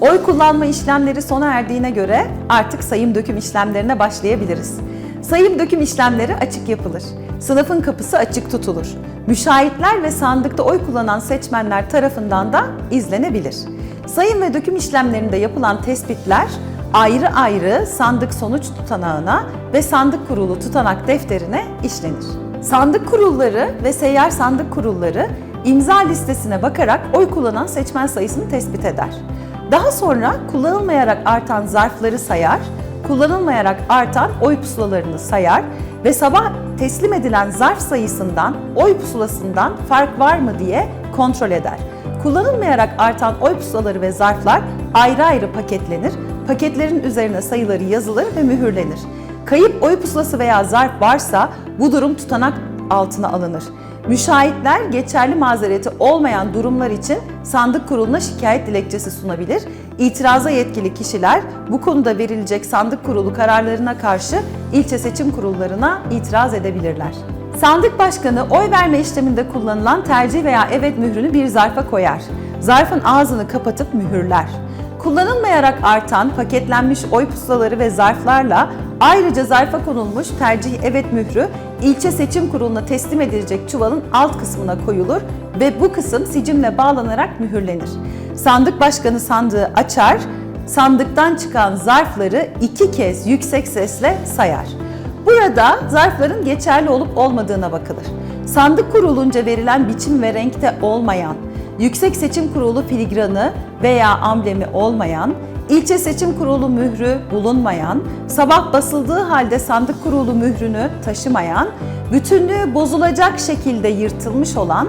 Oy kullanma işlemleri sona erdiğine göre artık sayım döküm işlemlerine başlayabiliriz. Sayım döküm işlemleri açık yapılır. Sınıfın kapısı açık tutulur. Müşahitler ve sandıkta oy kullanan seçmenler tarafından da izlenebilir. Sayım ve döküm işlemlerinde yapılan tespitler ayrı ayrı sandık sonuç tutanağına ve sandık kurulu tutanak defterine işlenir. Sandık kurulları ve seyyar sandık kurulları imza listesine bakarak oy kullanan seçmen sayısını tespit eder. Daha sonra kullanılmayarak artan zarfları sayar, kullanılmayarak artan oy pusulalarını sayar ve sabah teslim edilen zarf sayısından oy pusulasından fark var mı diye kontrol eder. Kullanılmayarak artan oy pusulaları ve zarflar ayrı ayrı paketlenir, paketlerin üzerine sayıları yazılır ve mühürlenir. Kayıp oy pusulası veya zarf varsa bu durum tutanak altına alınır. Müşahitler geçerli mazereti olmayan durumlar için sandık kuruluna şikayet dilekçesi sunabilir. İtiraza yetkili kişiler bu konuda verilecek sandık kurulu kararlarına karşı ilçe seçim kurullarına itiraz edebilirler. Sandık başkanı oy verme işleminde kullanılan tercih veya evet mührünü bir zarfa koyar. Zarfın ağzını kapatıp mühürler. Kullanılmayarak artan paketlenmiş oy pusulaları ve zarflarla ayrıca zarfa konulmuş tercih evet mührü ilçe seçim kuruluna teslim edilecek çuvalın alt kısmına koyulur ve bu kısım sicimle bağlanarak mühürlenir. Sandık başkanı sandığı açar, sandıktan çıkan zarfları iki kez yüksek sesle sayar. Burada zarfların geçerli olup olmadığına bakılır. Sandık kurulunca verilen biçim ve renkte olmayan, Yüksek Seçim Kurulu filigranı veya amblemi olmayan, ilçe seçim kurulu mührü bulunmayan, sabah basıldığı halde sandık kurulu mührünü taşımayan, bütünlüğü bozulacak şekilde yırtılmış olan,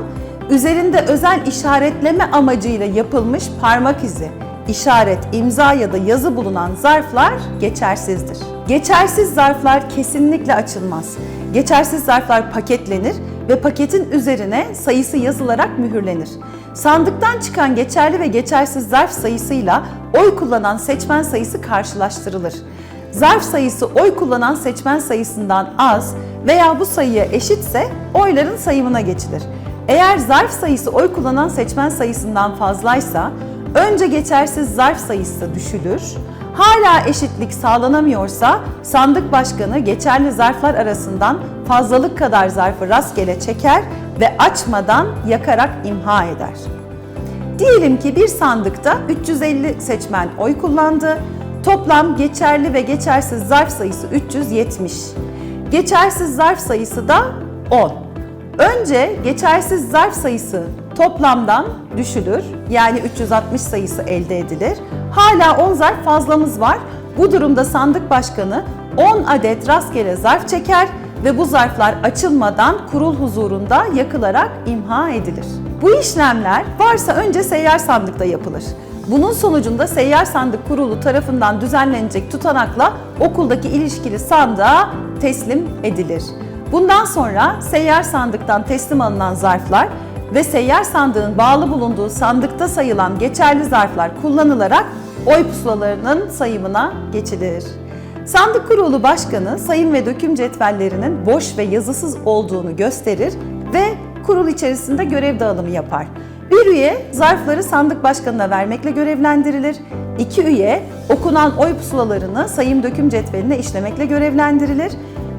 üzerinde özel işaretleme amacıyla yapılmış parmak izi, işaret, imza ya da yazı bulunan zarflar geçersizdir. Geçersiz zarflar kesinlikle açılmaz. Geçersiz zarflar paketlenir ve paketin üzerine sayısı yazılarak mühürlenir. Sandıktan çıkan geçerli ve geçersiz zarf sayısıyla oy kullanan seçmen sayısı karşılaştırılır. Zarf sayısı oy kullanan seçmen sayısından az veya bu sayıya eşitse oyların sayımına geçilir. Eğer zarf sayısı oy kullanan seçmen sayısından fazlaysa önce geçersiz zarf sayısı düşülür. Hala eşitlik sağlanamıyorsa sandık başkanı geçerli zarflar arasından fazlalık kadar zarfı rastgele çeker ve açmadan yakarak imha eder. Diyelim ki bir sandıkta 350 seçmen oy kullandı. Toplam geçerli ve geçersiz zarf sayısı 370. Geçersiz zarf sayısı da 10. Önce geçersiz zarf sayısı toplamdan düşülür. Yani 360 sayısı elde edilir. Hala 10 zarf fazlamız var. Bu durumda sandık başkanı 10 adet rastgele zarf çeker ve bu zarflar açılmadan kurul huzurunda yakılarak imha edilir. Bu işlemler varsa önce seyyar sandıkta yapılır. Bunun sonucunda seyyar sandık kurulu tarafından düzenlenecek tutanakla okuldaki ilişkili sandığa teslim edilir. Bundan sonra seyyar sandıktan teslim alınan zarflar ve seyyar sandığın bağlı bulunduğu sandıkta sayılan geçerli zarflar kullanılarak oy pusulalarının sayımına geçilir. Sandık Kurulu Başkanı sayım ve döküm cetvellerinin boş ve yazısız olduğunu gösterir ve kurul içerisinde görev dağılımı yapar. Bir üye zarfları sandık başkanına vermekle görevlendirilir. İki üye okunan oy pusulalarını sayım döküm cetveline işlemekle görevlendirilir.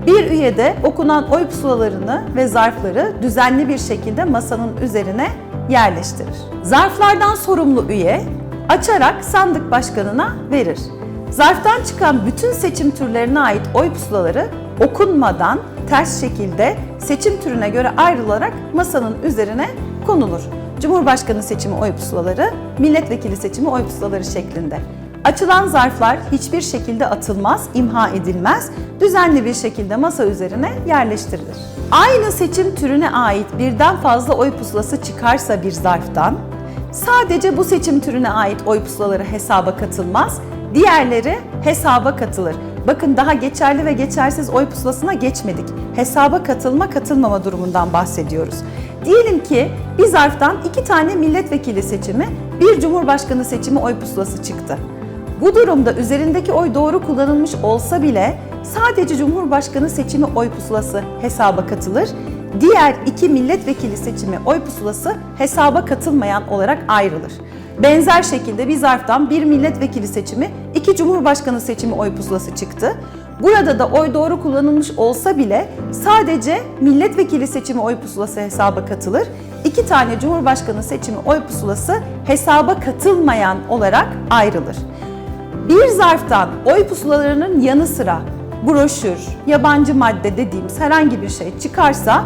Bir üye de okunan oy pusulalarını ve zarfları düzenli bir şekilde masanın üzerine yerleştirir. Zarflardan sorumlu üye açarak sandık başkanına verir. Zarftan çıkan bütün seçim türlerine ait oy pusulaları okunmadan ters şekilde seçim türüne göre ayrılarak masanın üzerine konulur. Cumhurbaşkanı seçimi oy pusulaları, milletvekili seçimi oy pusulaları şeklinde. Açılan zarflar hiçbir şekilde atılmaz, imha edilmez, düzenli bir şekilde masa üzerine yerleştirilir. Aynı seçim türüne ait birden fazla oy pusulası çıkarsa bir zarftan, sadece bu seçim türüne ait oy pusulaları hesaba katılmaz, diğerleri hesaba katılır. Bakın daha geçerli ve geçersiz oy pusulasına geçmedik. Hesaba katılma katılmama durumundan bahsediyoruz. Diyelim ki bir zarftan iki tane milletvekili seçimi, bir cumhurbaşkanı seçimi oy pusulası çıktı. Bu durumda üzerindeki oy doğru kullanılmış olsa bile sadece Cumhurbaşkanı seçimi oy pusulası hesaba katılır. diğer iki milletvekili seçimi oy pusulası hesaba katılmayan olarak ayrılır. Benzer şekilde bir zarftan bir milletvekili seçimi, iki cumhurbaşkanı seçimi oy pusulası çıktı. Burada da oy doğru kullanılmış olsa bile sadece milletvekili seçimi oy pusulası hesaba katılır. İki tane cumhurbaşkanı seçimi oy pusulası hesaba katılmayan olarak ayrılır. Bir zarftan oy pusulalarının yanı sıra broşür, yabancı madde dediğimiz herhangi bir şey çıkarsa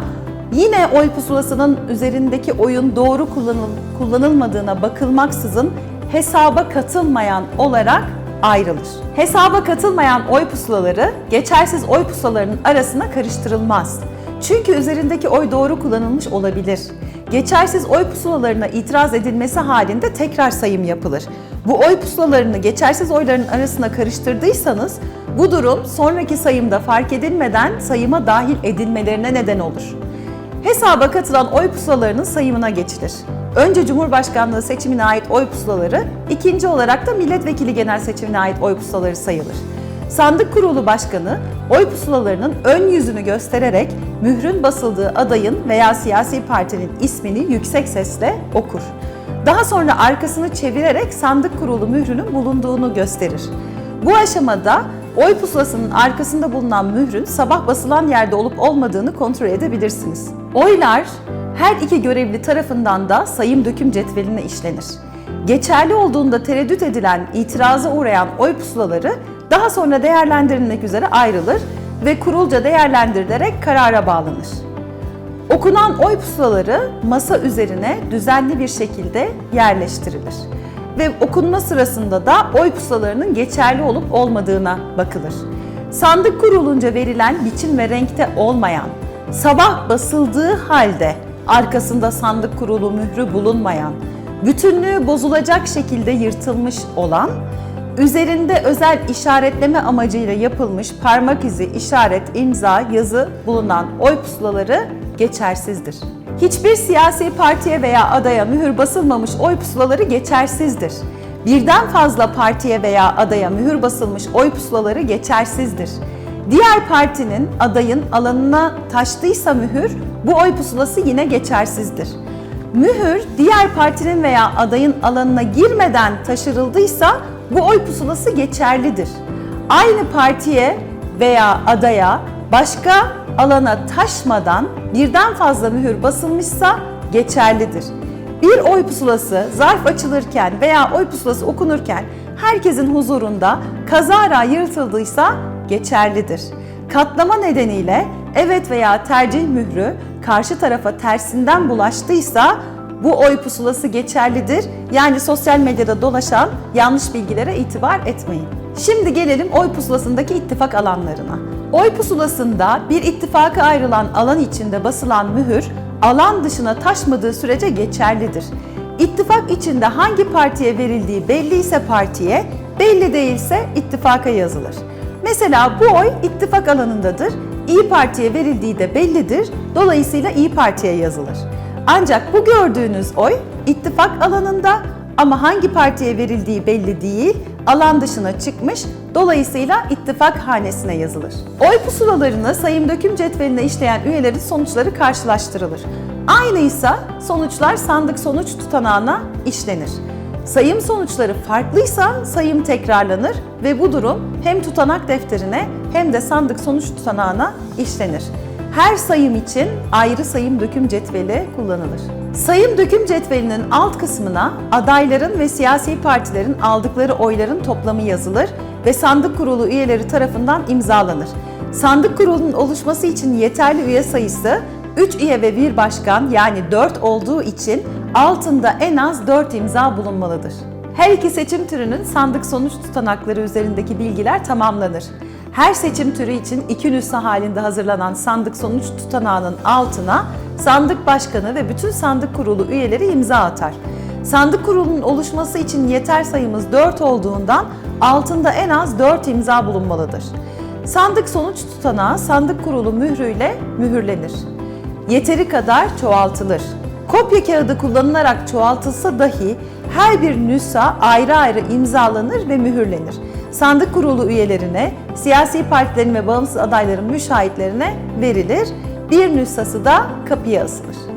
yine oy pusulasının üzerindeki oyun doğru kullanıl kullanılmadığına bakılmaksızın hesaba katılmayan olarak ayrılır. Hesaba katılmayan oy pusulaları geçersiz oy pusulalarının arasına karıştırılmaz. Çünkü üzerindeki oy doğru kullanılmış olabilir. Geçersiz oy pusulalarına itiraz edilmesi halinde tekrar sayım yapılır. Bu oy pusulalarını geçersiz oyların arasına karıştırdıysanız bu durum sonraki sayımda fark edilmeden sayıma dahil edilmelerine neden olur. Hesaba katılan oy pusulalarının sayımına geçilir. Önce Cumhurbaşkanlığı seçimine ait oy pusulaları, ikinci olarak da milletvekili genel seçimine ait oy pusulaları sayılır. Sandık Kurulu Başkanı oy pusulalarının ön yüzünü göstererek mührün basıldığı adayın veya siyasi partinin ismini yüksek sesle okur. Daha sonra arkasını çevirerek sandık kurulu mührünün bulunduğunu gösterir. Bu aşamada oy pusulasının arkasında bulunan mührün sabah basılan yerde olup olmadığını kontrol edebilirsiniz. Oylar her iki görevli tarafından da sayım döküm cetveline işlenir. Geçerli olduğunda tereddüt edilen, itiraza uğrayan oy pusulaları daha sonra değerlendirilmek üzere ayrılır ve kurulca değerlendirilerek karara bağlanır. Okunan oy pusulaları masa üzerine düzenli bir şekilde yerleştirilir. Ve okunma sırasında da oy pusulalarının geçerli olup olmadığına bakılır. Sandık kurulunca verilen biçim ve renkte olmayan, sabah basıldığı halde arkasında sandık kurulu mührü bulunmayan, bütünlüğü bozulacak şekilde yırtılmış olan, üzerinde özel işaretleme amacıyla yapılmış parmak izi, işaret, imza, yazı bulunan oy pusulaları geçersizdir. Hiçbir siyasi partiye veya adaya mühür basılmamış oy pusulaları geçersizdir. Birden fazla partiye veya adaya mühür basılmış oy pusulaları geçersizdir. Diğer partinin adayın alanına taştıysa mühür, bu oy pusulası yine geçersizdir. Mühür diğer partinin veya adayın alanına girmeden taşırıldıysa bu oy pusulası geçerlidir. Aynı partiye veya adaya başka alana taşmadan birden fazla mühür basılmışsa geçerlidir. Bir oy pusulası zarf açılırken veya oy pusulası okunurken herkesin huzurunda kazara yırtıldıysa geçerlidir. Katlama nedeniyle evet veya tercih mührü karşı tarafa tersinden bulaştıysa bu oy pusulası geçerlidir. Yani sosyal medyada dolaşan yanlış bilgilere itibar etmeyin. Şimdi gelelim oy pusulasındaki ittifak alanlarına. Oy pusulasında bir ittifaka ayrılan alan içinde basılan mühür alan dışına taşmadığı sürece geçerlidir. İttifak içinde hangi partiye verildiği belli ise partiye, belli değilse ittifaka yazılır. Mesela bu oy ittifak alanındadır. İyi Parti'ye verildiği de bellidir. Dolayısıyla İyi Parti'ye yazılır. Ancak bu gördüğünüz oy ittifak alanında ama hangi partiye verildiği belli değil, alan dışına çıkmış, dolayısıyla ittifak hanesine yazılır. Oy pusulalarını sayım döküm cetveline işleyen üyelerin sonuçları karşılaştırılır. Aynıysa sonuçlar sandık sonuç tutanağına işlenir. Sayım sonuçları farklıysa sayım tekrarlanır ve bu durum hem tutanak defterine hem de sandık sonuç tutanağına işlenir. Her sayım için ayrı sayım döküm cetveli kullanılır. Sayım döküm cetvelinin alt kısmına adayların ve siyasi partilerin aldıkları oyların toplamı yazılır ve sandık kurulu üyeleri tarafından imzalanır. Sandık kurulunun oluşması için yeterli üye sayısı 3 üye ve bir başkan yani 4 olduğu için altında en az 4 imza bulunmalıdır. Her iki seçim türünün sandık sonuç tutanakları üzerindeki bilgiler tamamlanır. Her seçim türü için iki nüsha halinde hazırlanan sandık sonuç tutanağının altına sandık başkanı ve bütün sandık kurulu üyeleri imza atar. Sandık kurulunun oluşması için yeter sayımız 4 olduğundan altında en az 4 imza bulunmalıdır. Sandık sonuç tutanağı sandık kurulu mührüyle mühürlenir. Yeteri kadar çoğaltılır. Kopya kağıdı kullanılarak çoğaltılsa dahi her bir nüsha ayrı ayrı imzalanır ve mühürlenir. Sandık kurulu üyelerine, siyasi partilerin ve bağımsız adayların müşahitlerine verilir. bir nüshası da kapıya asılır.